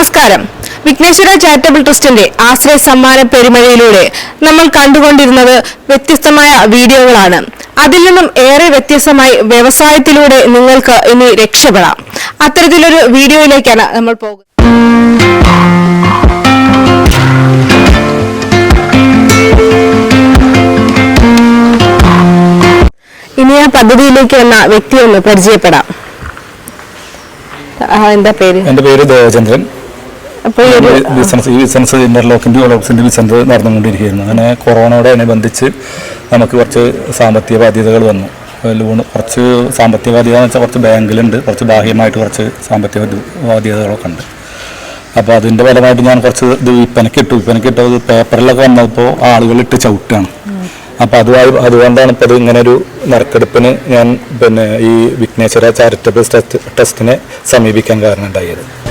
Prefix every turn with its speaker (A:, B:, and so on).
A: നമസ്കാരം. വിഘ്നേശ്വര ചാരിറ്റബിൾ ട്രസ്റ്റിന്റെ ആശ്രയ സമ്മാന പെരുമഴയിലൂടെ നമ്മൾ കണ്ടുകൊണ്ടിരുന്നത് വ്യത്യസ്തമായ വീഡിയോകളാണ്. അതിൽ നിന്നും ഏറെ വ്യത്യസ്തമായി വ്യവസായത്തിലൂടെ നിങ്ങൾക്ക് ഇനി രക്ഷപ്പെടാം. അത്തരത്തിലൊരു വീഡിയോയിലേക്കാണ് നമ്മൾ പോകുന്നത്. ഇനി ആ പദ്ധതിയിലേക്ക് വന്ന വ്യക്തിയെ ഒന്ന് പരിചയപ്പെടാം. എന്താ പേര്?
B: എന്റെ പേര് ദേവചന്ദ്രൻ. ബിസിനസ് ഈ ബിസിനസ് ഇന്റർലോക്കിന്റെ ഡെവലപ്സിന്റെ ബിസിനസ് നടന്നുകൊണ്ടിരിക്കുകയായിരുന്നു. അങ്ങനെ കൊറോണയോടെ അനുബന്ധിച്ച് നമുക്ക് കുറച്ച് സാമ്പത്തിക ബാധ്യതകൾ വന്നു. ലോണ് കുറച്ച് സാമ്പത്തിക ബാധ്യത എന്ന് വെച്ചാൽ കുറച്ച് ബാങ്കിലുണ്ട് കുറച്ച് ബാഹ്യമായിട്ട് കുറച്ച് സാമ്പത്തിക ബാധ്യ- ബാധ്യതകളൊക്കെ ഉണ്ട്. അപ്പോൾ അതിന്റെ ഫലമായിട്ട് ഞാൻ കുറച്ച് ഇത് വിൽപ്പനയ്ക്ക് ഇട്ടു. വിൽപ്പനയ്ക്ക് ഇട്ടത് പേപ്പറിലൊക്കെ വന്നപ്പോൾ ആളുകൾ ഇട്ട് ചവിട്ടാണ്. അപ്പോൾ അതുമായി അതുകൊണ്ടാണ് ഇപ്പോൾ അത് ഇങ്ങനെ ഒരു നറുക്കെടുപ്പിന് ഞാൻ പിന്നെ ഈ വിഘ്നേശ്വര ചാരിറ്റബിൾ ടെസ്റ്റിനെ ട്രസ്റ്റിനെ സമീപിക്കാൻ കാരണം ഉണ്ടായത്.